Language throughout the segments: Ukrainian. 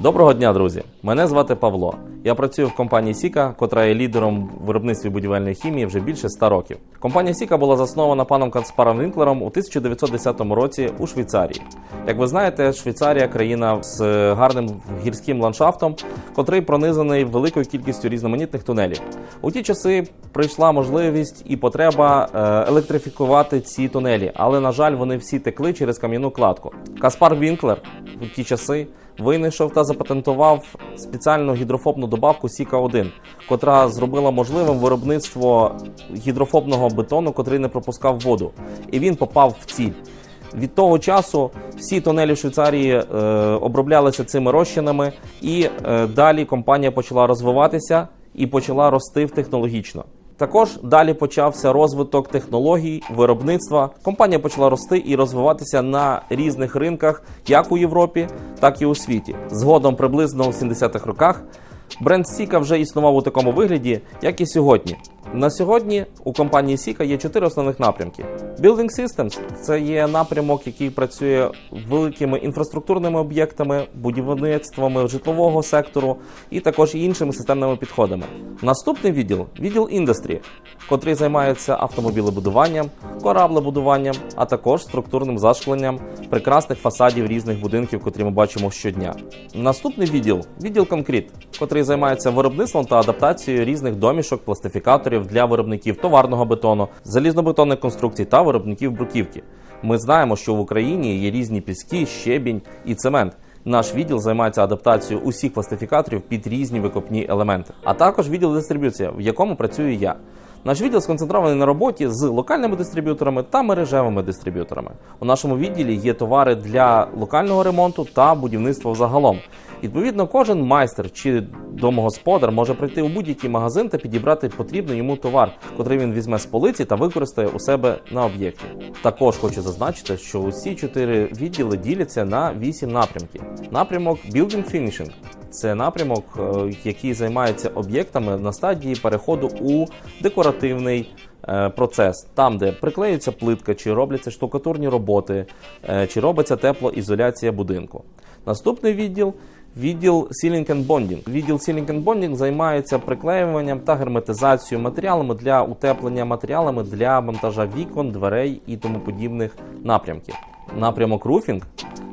Доброго дня, друзі! Мене звати Павло. Я працюю в компанії Сіка, котра є лідером в виробництві будівельної хімії вже більше 100 років. Компанія Сіка була заснована паном Каспаром Вінклером у 1910 році у Швейцарії. Як ви знаєте, Швейцарія країна з гарним гірським ландшафтом, котрий пронизаний великою кількістю різноманітних тунелів. У ті часи прийшла можливість і потреба е, електрифікувати ці тунелі, але на жаль, вони всі текли через кам'яну кладку. Каспар Вінклер у ті часи винайшов та запатентував спеціальну гідрофобну добавку Сіка 1 котра зробила можливим виробництво гідрофобного бетону, котрий не пропускав воду, і він попав в ціль. Від того часу всі тунелі в Швейцарії е, оброблялися цими розчинами, і е, далі компанія почала розвиватися і почала рости технологічно. Також далі почався розвиток технологій виробництва. Компанія почала рости і розвиватися на різних ринках, як у Європі, так і у світі. Згодом, приблизно у 70-х роках, бренд Сіка вже існував у такому вигляді, як і сьогодні. На сьогодні у компанії Сіка є чотири основних напрямки. Building Systems – це є напрямок, який працює великими інфраструктурними об'єктами, будівництвами житлового сектору і також іншими системними підходами. Наступний відділ відділ індустрії, котрий займається автомобілебудуванням, кораблебудуванням, а також структурним зашкленням прекрасних фасадів різних будинків, котрі ми бачимо щодня. Наступний відділ відділ конкрет, котрий займається виробництвом та адаптацією різних домішок, пластифікаторів для виробників товарного бетону, залізнобетонних конструкцій та виробників бруківки. Ми знаємо, що в Україні є різні піски, щебінь і цемент. Наш відділ займається адаптацією усіх пластифікаторів під різні викопні елементи, а також відділ дистриб'юція, в якому працюю я. Наш відділ сконцентрований на роботі з локальними дистриб'юторами та мережевими дистриб'юторами. У нашому відділі є товари для локального ремонту та будівництва взагалом. Відповідно, кожен майстер чи домогосподар може прийти у будь-який магазин та підібрати потрібний йому товар, котрий він візьме з полиці та використає у себе на об'єкті. Також хочу зазначити, що усі чотири відділи діляться на вісім напрямків. Напрямок Building Finishing – це напрямок, е, який займається об'єктами на стадії переходу у декоративний е, процес, там, де приклеюється плитка, чи робляться штукатурні роботи, е, чи робиться теплоізоляція будинку. Наступний відділ. Відділ Sealing and Bonding. Відділ Sealing and Bonding займається приклеюванням та герметизацією матеріалами для утеплення матеріалами для монтажа вікон, дверей і тому подібних напрямків. Напрямок Roofing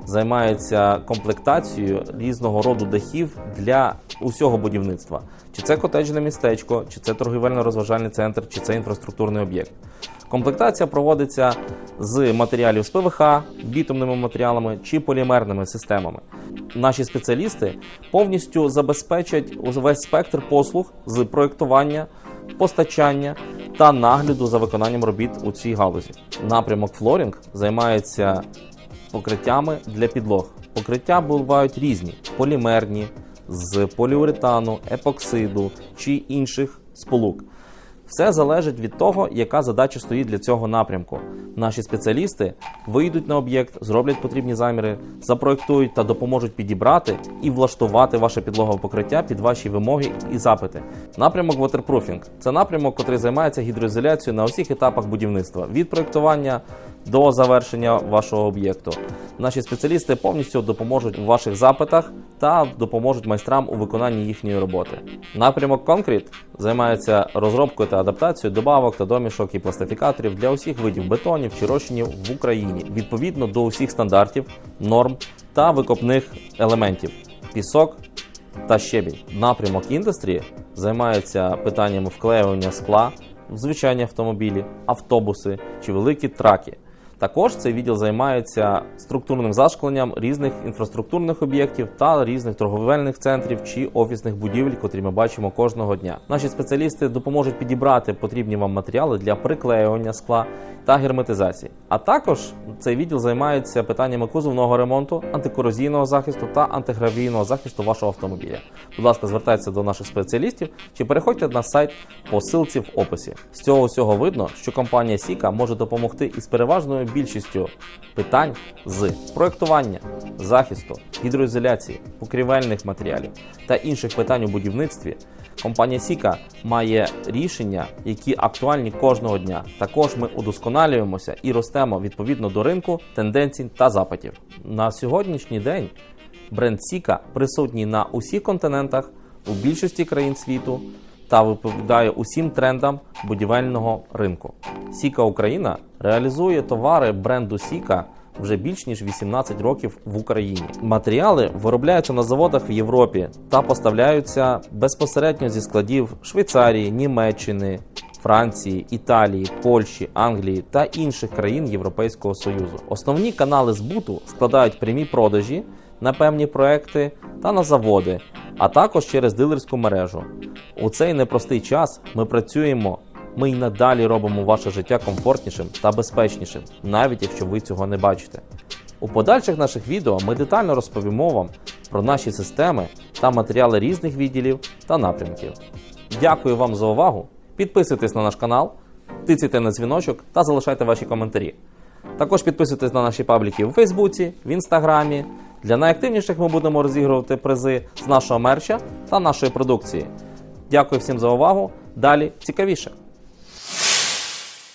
займається комплектацією різного роду дахів для усього будівництва. Чи це котеджне містечко, чи це торгівельно-розважальний центр, чи це інфраструктурний об'єкт. Комплектація проводиться з матеріалів з ПВХ, бітумними матеріалами чи полімерними системами. Наші спеціалісти повністю забезпечать весь спектр послуг з проєктування, постачання та нагляду за виконанням робіт у цій галузі. Напрямок флорінг займається покриттями для підлог. Покриття бувають різні: полімерні, з поліуретану, епоксиду чи інших сполук. Все залежить від того, яка задача стоїть для цього напрямку. Наші спеціалісти вийдуть на об'єкт, зроблять потрібні заміри, запроектують та допоможуть підібрати і влаштувати ваше підлогове покриття під ваші вимоги і запити. Напрямок Waterproofing – це напрямок, який займається гідроізоляцією на усіх етапах будівництва від проектування до завершення вашого об'єкту. Наші спеціалісти повністю допоможуть у ваших запитах та допоможуть майстрам у виконанні їхньої роботи. Напрямок Concrete займається розробкою та адаптацією добавок та домішок і пластифікаторів для усіх видів бетонів чи розчинів в Україні відповідно до усіх стандартів, норм та викопних елементів пісок та щебінь. Напрямок індустрії займається питаннями вклеювання скла в звичайні автомобілі, автобуси чи великі траки. Також цей відділ займається структурним зашкленням різних інфраструктурних об'єктів та різних торговельних центрів чи офісних будівель, котрі ми бачимо кожного дня. Наші спеціалісти допоможуть підібрати потрібні вам матеріали для приклеювання скла та герметизації. А також цей відділ займається питаннями кузовного ремонту, антикорозійного захисту та антигравійного захисту вашого автомобіля. Будь ласка, звертайтеся до наших спеціалістів чи переходьте на сайт по ссылці в описі. З цього всього видно, що компанія Сіка може допомогти із переважною більшістю питань з проектування, захисту, гідроізоляції, покрівельних матеріалів та інших питань у будівництві. Компанія Сіка має рішення, які актуальні кожного дня. Також ми удосконалюємося і ростемо відповідно до ринку, тенденцій та запитів. На сьогоднішній день Бренд Сіка присутній на усіх континентах, у більшості країн світу та відповідає усім трендам будівельного ринку. Сіка Україна реалізує товари бренду Сіка вже більш ніж 18 років в Україні. Матеріали виробляються на заводах в Європі та поставляються безпосередньо зі складів Швейцарії, Німеччини, Франції, Італії, Польщі, Англії та інших країн Європейського Союзу. Основні канали збуту складають прямі продажі на певні проекти та на заводи, а також через дилерську мережу. У цей непростий час ми працюємо. Ми й надалі робимо ваше життя комфортнішим та безпечнішим, навіть якщо ви цього не бачите. У подальших наших відео ми детально розповімо вам про наші системи та матеріали різних відділів та напрямків. Дякую вам за увагу. Підписуйтесь на наш канал, тицяйте на дзвіночок та залишайте ваші коментарі. Також підписуйтесь на наші пабліки у Фейсбуці, в Інстаграмі. Для найактивніших ми будемо розігрувати призи з нашого мерча та нашої продукції. Дякую всім за увагу. Далі цікавіше.